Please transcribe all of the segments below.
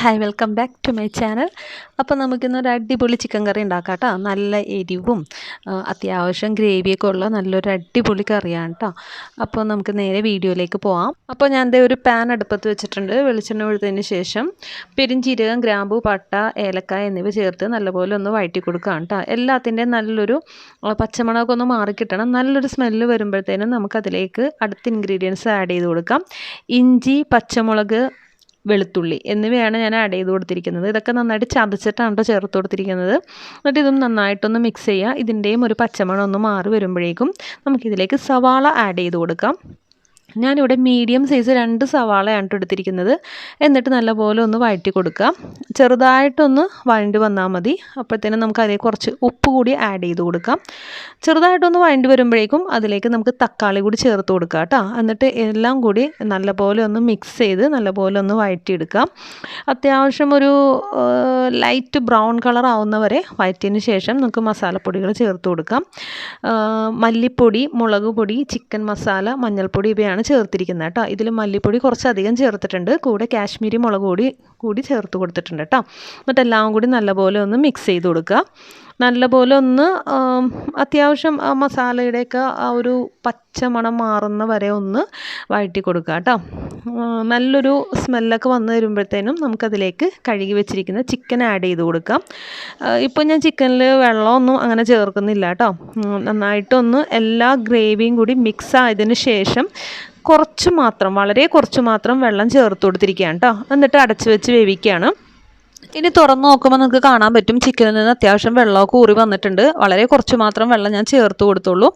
Hi welcome back to my channel. അപ്പോൾ നമുക്കിന്നൊരു അടിപൊളി ചിക്കൻ കറി ഉണ്ടാക്കാം കേട്ടോ. നല്ല എരിവും അത്യാവശ്യം ഗ്രേവിയൊക്കെ ഉള്ള നല്ലൊരു അടിപൊളി കറിയാണ് കേട്ടോ. അപ്പോൾ നമുക്ക് നേരെ വീഡിയോയിലേക്ക് പോവാം. അപ്പോൾ ഞാൻ ദേ ഒരു പാൻ അടുപ്പത്ത് വെച്ചിട്ടുണ്ട്. വെളിച്ചെണ്ണ ഒഴുത്തതിന് ശേഷം പെരിഞ്ചീരകം ഗ്രാമ്പു പട്ട ഏലക്ക എന്നിവ ചേർത്ത് നല്ലപോലെ ഒന്ന് വഴറ്റി കൊടുക്കുകയാണ് കേട്ടോ. എല്ലാത്തിന്റെയും നല്ലൊരു പച്ചമുളകൊക്കെ ഒന്ന് മാറിക്കിട്ടണം. നല്ലൊരു സ്മെല്ല് വരുമ്പോഴത്തേനും നമുക്കതിലേക്ക് അടുത്ത ഇൻഗ്രീഡിയൻസ് ആഡ് ചെയ്ത് കൊടുക്കാം. ഇഞ്ചി പച്ചമുളക് വെളുത്തുള്ളി എന്നിവയാണ് ഞാൻ ആഡ് ചെയ്ത് കൊടുത്തിരിക്കുന്നത്. ഇതൊക്കെ നന്നായിട്ട് ചതച്ചിട്ടാണ് കേട്ടോ ചേർത്ത് കൊടുത്തിരിക്കുന്നത്. എന്നിട്ട് ഇതും നന്നായിട്ടൊന്ന് മിക്സ് ചെയ്യുക. ഇതിന്റെയും ഒരു പച്ചമണം ഒന്ന് മാറി വരുമ്പോഴേക്കും നമുക്കിതിലേക്ക് സവാള ആഡ് ചെയ്ത് കൊടുക്കാം. ഞാനിവിടെ മീഡിയം സൈസ് രണ്ട് സവാളയാണ് എടുത്തിരിക്കുന്നത്. എന്നിട്ട് നല്ലപോലെ ഒന്ന് വഴറ്റി കൊടുക്കുക. ചെറുതായിട്ടൊന്ന് വഴണ്ടി വന്നാൽ മതി. അപ്പോഴത്തേനും നമുക്ക് അതിലേക്ക് കുറച്ച് ഉപ്പ് കൂടി ആഡ് ചെയ്ത് കൊടുക്കാം. ചെറുതായിട്ടൊന്ന് വഴണ്ടി വരുമ്പോഴേക്കും അതിലേക്ക് നമുക്ക് തക്കാളി കൂടി ചേർത്ത് കൊടുക്കുക കേട്ടോ. എന്നിട്ട് എല്ലാം കൂടി നല്ലപോലെ ഒന്ന് മിക്സ് ചെയ്ത് നല്ലപോലെ ഒന്ന് വഴറ്റിയെടുക്കാം അത്യാവശ്യം ഒരു ലൈറ്റ് ബ്രൗൺ കളർ ആവുന്നവരെ വഴറ്റിയതിന് ശേഷം നമുക്ക് മസാലപ്പൊടികൾ ചേർത്ത് കൊടുക്കാം. മല്ലിപ്പൊടി മുളക് പൊടി ചിക്കൻ മസാല മഞ്ഞൾപ്പൊടി ഇവയാണ് ചേർത്തിരിക്കുന്നത് കേട്ടോ. ഇതിൽ മല്ലിപ്പൊടി കുറച്ചധികം ചേർത്തിട്ടുണ്ട്. കൂടെ കാശ്മീരി മുളക് പൊടി കൂടി ചേർത്ത് കൊടുത്തിട്ടുണ്ട് കേട്ടോ. എന്നിട്ടെല്ലാം കൂടി നല്ലപോലെ ഒന്ന് മിക്സ് ചെയ്ത് കൊടുക്കുക. നല്ലപോലെ ഒന്ന് അത്യാവശ്യം മസാലയുടെയൊക്കെ ആ ഒരു പച്ച മണം മാറുന്ന വരെ ഒന്ന് വഴറ്റി കൊടുക്കുക കേട്ടോ നല്ലൊരു സ്മെല്ലൊക്കെ വന്നു വരുമ്പോഴത്തേനും നമുക്കതിലേക്ക് കഴുകി വെച്ചിരിക്കുന്ന ചിക്കൻ ആഡ് ചെയ്ത് കൊടുക്കാം. ഇപ്പോൾ ഞാൻ ചിക്കനിൽ വെള്ളമൊന്നും അങ്ങനെ ചേർക്കുന്നില്ല കേട്ടോ. നന്നായിട്ടൊന്ന് എല്ലാ ഗ്രേവിയും കൂടി മിക്സ് ആയതിന് ശേഷം കുറച്ച് മാത്രം വളരെ കുറച്ച് മാത്രം വെള്ളം ചേർത്ത് കൊടുത്തിരിക്കുകയാണ് കേട്ടോ. എന്നിട്ട് അടച്ച് വെച്ച് വേവിക്കുകയാണ്. ഇനി തുറന്നു നോക്കുമ്പോൾ നിങ്ങൾക്ക് കാണാൻ പറ്റും ചിക്കനിൽ നിന്ന് അത്യാവശ്യം വെള്ളമൊക്കെ ഊറി വന്നിട്ടുണ്ട്. വളരെ കുറച്ച് മാത്രം വെള്ളം ഞാൻ ചേർത്ത് കൊടുത്തുള്ളൂ.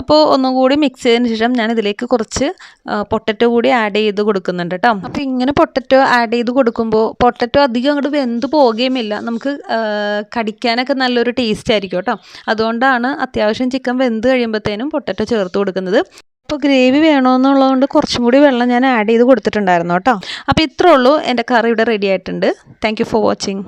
അപ്പോൾ ഒന്നും കൂടി മിക്സ് ചെയ്തതിന് ശേഷം ഞാൻ ഇതിലേക്ക് കുറച്ച് പൊട്ടറ്റോ കൂടി ആഡ് ചെയ്ത് കൊടുക്കുന്നുണ്ട് കേട്ടോ അപ്പോൾ ഇങ്ങനെ പൊട്ടറ്റോ ആഡ് ചെയ്ത് കൊടുക്കുമ്പോൾ പൊട്ടറ്റോ അധികം അങ്ങോട്ട് വെന്ത് പോകുകയുമില്ല നമുക്ക് കടിക്കാനൊക്കെ നല്ലൊരു ടേസ്റ്റ് ആയിരിക്കും കേട്ടോ അതുകൊണ്ടാണ് അത്യാവശ്യം ചിക്കൻ വെന്ത് കഴിയുമ്പോഴത്തേനും പൊട്ടറ്റോ ചേർത്ത് കൊടുക്കുന്നത്. ഇപ്പോൾ ഗ്രേവി വേണമെന്നുള്ളതുകൊണ്ട് കുറച്ചും കൂടി വെള്ളം ഞാൻ ആഡ് ചെയ്ത് കൊടുത്തിട്ടുണ്ടായിരുന്നു കേട്ടോ. അപ്പോൾ ഇത്രേ ഉള്ളൂ. എന്റെ കറി ഇവിടെ റെഡി ആയിട്ടുണ്ട്. Thank for watching